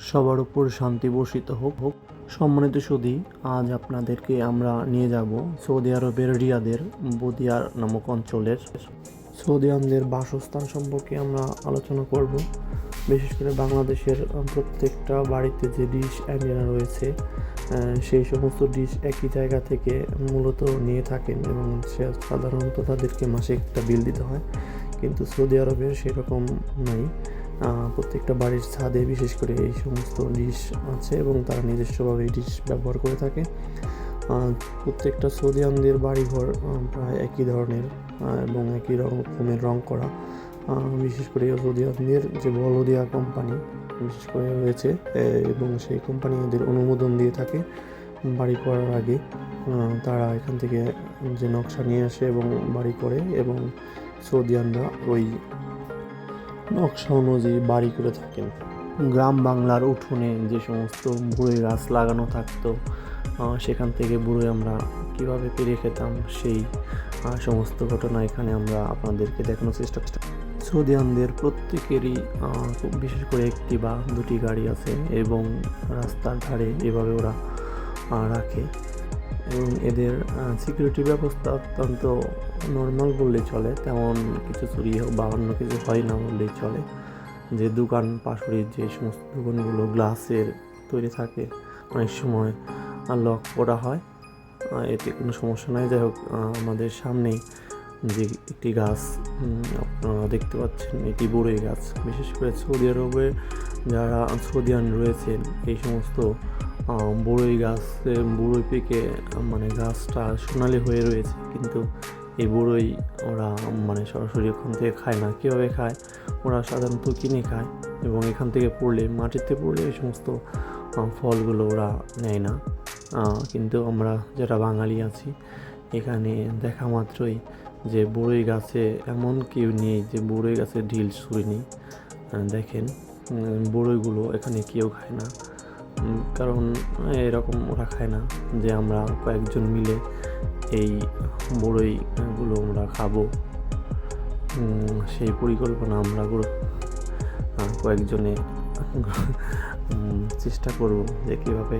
সবার উপর শান্তি বর্ষিত হোক। হোক সম্মানিত সুদী, আজ আপনাদেরকে আমরা নিয়ে যাব সৌদি আরবের রিয়াদের বদিয়ার নামক অঞ্চলের। সৌদি আরবদের বাসস্থান সম্পর্কে আমরা আলোচনা করব। বিশেষ করে বাংলাদেশের প্রত্যেকটা বাড়িতে যে ডিশ অ্যান্টেনা রয়েছে সেই সমস্ত ডিশ একই জায়গা থেকে মূলত নিয়ে থাকেন এবং সে সাধারণত তাদেরকে মাসে একটা বিল দিতে হয়। কিন্তু সৌদি আরবের সেরকম নাই। প্রত্যেকটা বাড়ির ছাদে বিশেষ করে এই সমস্ত ডিশ আছে এবং তারা নিজস্বভাবে এই ডিশ ব্যবহার করে থাকে। প্রত্যেকটা সৌদিয়ানদের বাড়িঘর প্রায় একই ধরনের এবং একই রকমের রং করা। বিশেষ করে সৌদিয়ানদের যে বলদিয়া কোম্পানি বিশেষ করে রয়েছে এবং সেই কোম্পানি এদের অনুমোদন দিয়ে থাকে বাড়ি করার আগে। তারা এখান থেকে যে নকশা নিয়ে আসে এবং বাড়ি করে, এবং সৌদিয়ানরা ওই নকশা অনুযায়ী বাড়ি করে থাকেন। গ্রাম বাংলার উঠোনে যে সমস্ত বুড়ি গাছ লাগানো থাকতো সেখান থেকে বুড়ো আমরা কীভাবে পেরে খেতাম সেই সমস্ত ঘটনা এখানে আমরা আপনাদেরকে দেখানোর চেষ্টা করছি। সৌদিয়ানদের প্রত্যেকেরই বিশেষ করে একটি বা দুটি গাড়ি আছে এবং রাস্তার ধারে এভাবে ওরা রাখে। এবং এদের সিকিউরিটি ব্যবস্থা অত্যন্ত নর্মাল বললেই চলে। তেমন কিছু চুরি হোক বা অন্য কিছু হয় না বললেই চলে। যে দোকান পাশুড়ির যে সমস্ত দোকানগুলো গ্লাসের তৈরি থাকে, অনেক সময় লক করা হয়। এতে কোনো সমস্যা নাই। যাই হোক আমাদের সামনেই যে একটি গাছ আপনারা দেখতে পাচ্ছেন, এটি বড়ই গাছ। বিশেষ করে সৌদি আরবে যারা সৌদিয়ান রয়েছেন, এই সমস্ত বড়ই গাছ বড়ই পেকে মানে গাছটা সোনালি হয়ে রয়েছে, কিন্তু এই বড়ই ওরা মানে সরাসরি ওখান থেকে খায় না। কীভাবে খায়? ওরা সাধারণত কিনে খায় এবং এখান থেকে পড়লে, মাটিতে পড়লে এই সমস্ত ফলগুলো ওরা নেয় না। কিন্তু আমরা যারা বাঙালি আছি, এখানে দেখা মাত্রই যে বড়ই গাছে এমন কেউ নেই যে বড়ই গাছে ঢিল ছুঁড়ে নেই দেখেন বড়ইগুলো এখানে কেউ খায় না। কারণ এরকম ওরা খায় না যে আমরা কয়েকজন মিলে এই বড়ইগুলো আমরা খাব। সেই পরিকল্পনা আমরা কয়েকজনে চেষ্টা করব যে কীভাবে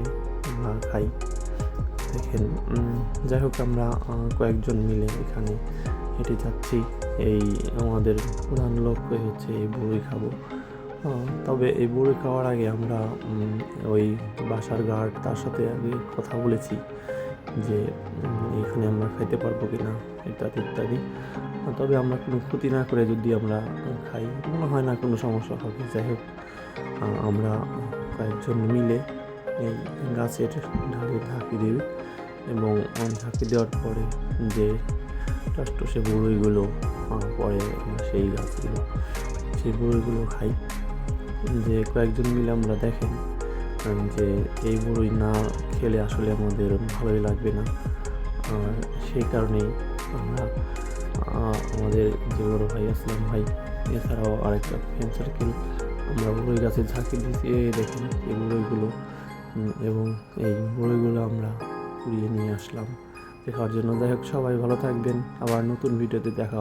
আমরা খাই। দেখেন যাই হোক আমরা কয়েকজন মিলে এখানে হেঁটে যাচ্ছি। এই আমাদের প্রধান লক্ষ্য হচ্ছে এই বড়ি খাব। তবে এই বড়ি খাওয়ার আগে আমরা ওই বাসার গার্ড তার সাথে আগে কথা বলেছি যে এখানে আমরা খাইতে পারব কি না ইত্যাদি ইত্যাদি। তবে আমরা কোনো ক্ষতি না করে যদি আমরা খাই, মনে হয় না কোনো সমস্যা হবে। যাই হোক আমরা কয়েকজন মিলে এই গাছের ঢালে ঝাঁকি দেবে এবং ঝাঁকি দেওয়ার পরে যে টাসটসে বড়ইগুলো পরে সেই গাছগুলো, সেই বড়ইগুলো খাই। যে কয়েকজন মিলে আমরা দেখেন যে এই বড়ই না খেলে আসলে আমাদের ভালোই লাগবে না। সেই কারণেই আমরা আমাদের যে বড় ভাই আসলাম ভাই, এছাড়াও আরেকটা ফ্রেন্ড সার্কেল আমরা বড়ই গাছে ঝাঁকি এই দেখেন এই বড়ইগুলো এবং এই বড়ইগুলো আমরা কুড়িয়ে নিয়ে আসলাম। দেখার জন্য যাই হোক, সবাই ভালো থাকবেন। আবার নতুন ভিডিওতে দেখা